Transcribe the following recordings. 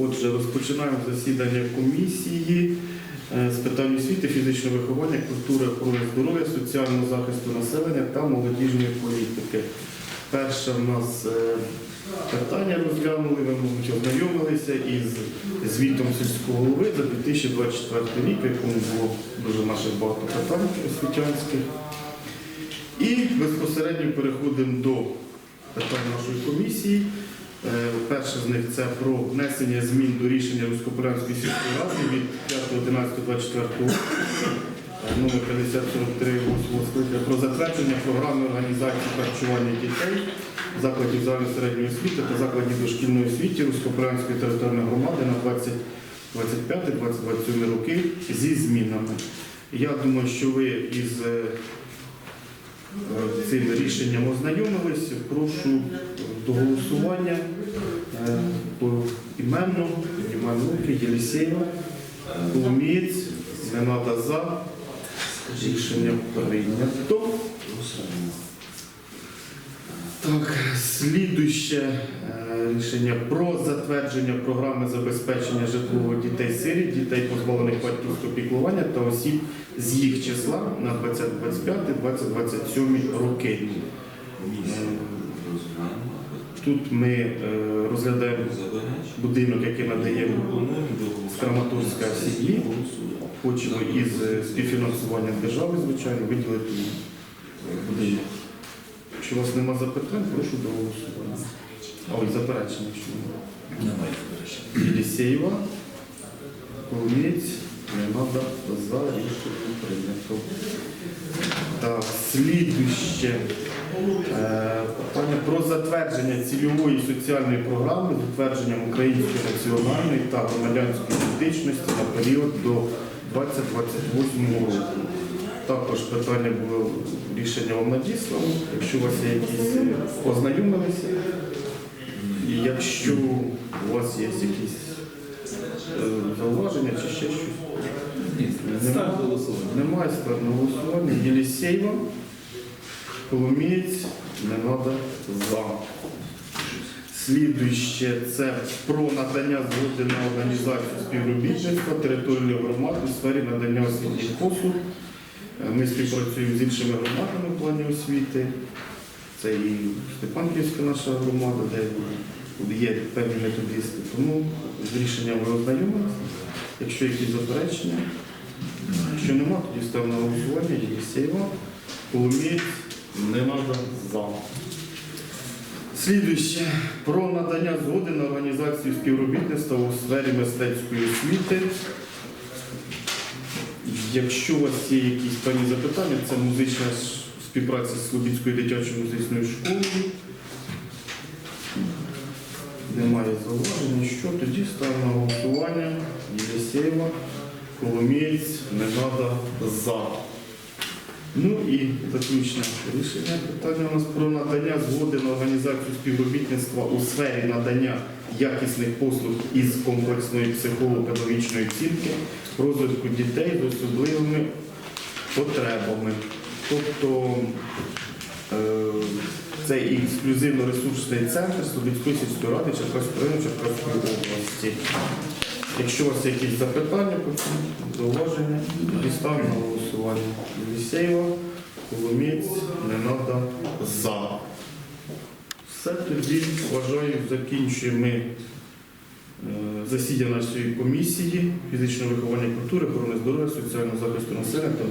Отже, розпочинаємо засідання комісії е, з питань освіти, фізичного виховання, культури, охорони здоров'я, соціального захисту населення та молодіжної політики. Перше в нас е, питання розглянули, ви, мабуть, ознайомилися із звітом сільського голови за 2024 рік, в якому було дуже наших багато питань освітянських. І безпосередньо переходимо до питань нашої комісії. Е, Перше з них це про внесення змін до рішення Руськополянської сільської ради від 5.11.24 року е, номер 5043 скликання про затвердження програми організації харчування дітей закладів загальної середньої освіти та закладів дошкільної освіти Руськополянської територіальної громади на 2025-2027 роки зі змінами. Я думаю, що ви із е, цим рішенням ознайомились. Прошу до голосування е, поіменно піднімаємо руки Єлісєєва, Коломієць, Геннада за. Рішення прийнято. Так, слідуще е, рішення про затвердження програми забезпечення житлового дітей сиріт, дітей позбавлених батьківського піклування та осіб з їх числа на 2025-2027 роки. Тут ми е, розглядаємо будинок, який надаємо Краматорська сім'ї. Хочемо із е, співфінансуванням держави, звичайно, виділити будинок. Якщо у вас нема запитань, прошу до голосування. А ось заперечення, якщо немає. Єлісєєва, Коломієць, Ненада, за рішення прийнято. Так, слідуще е, питання про затвердження цільової соціальної програми з утвердженням української національної та громадянської ідентичності на період до 2028 року. Також питання було рішення вам надіслано. Якщо у вас є якісь е, ознайомилися, і якщо у вас є якісь зауваження чи ще щось. Став голосування. Немає на голосування. Єлісєєва, Коломієць, не треба за. Слідуюче це про надання згоди на організацію співробітництва територіальної громади у сфері надання освітніх послуг. Е, Ми співпрацюємо з іншими громадами в плані освіти. Це і Степанківська наша громада, де є певні методисти. Тому з рішенням ви ознайомилися. Якщо якісь заперечення, Якщо нема, тоді ставимо на голосування Єлісєєва, не треба за. Слідуюче про надання згоди на організацію співробітництва у сфері мистецької освіти. Якщо у вас є якісь певні запитання, це музична співпраця з Слобідською дитячою музичною школою. Немає зауважень, що тоді ставимо на голосування Єлісєєва. Коломієць, Негада за. Ну і заключне рішення питання у нас про надання згоди на організацію співробітництва у сфері надання якісних послуг із комплексної психолого-педагогічної оцінки розвитку дітей з особливими потребами. Тобто е, це і ексклюзивно-ресурсний центр Слобідської сільської ради Черкаської району Черкаської області. Якщо у вас є якісь запитання, зауваження, ставимо на голосування. Єлісєєва, Коломієць, Ненада, за. Все тоді, вважаю, закінчуємо е, засідання нашої комісії фізичного виховання культури, охорони здоров'я, соціального захисту населення та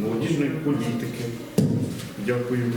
молодіжної політики. Дякую.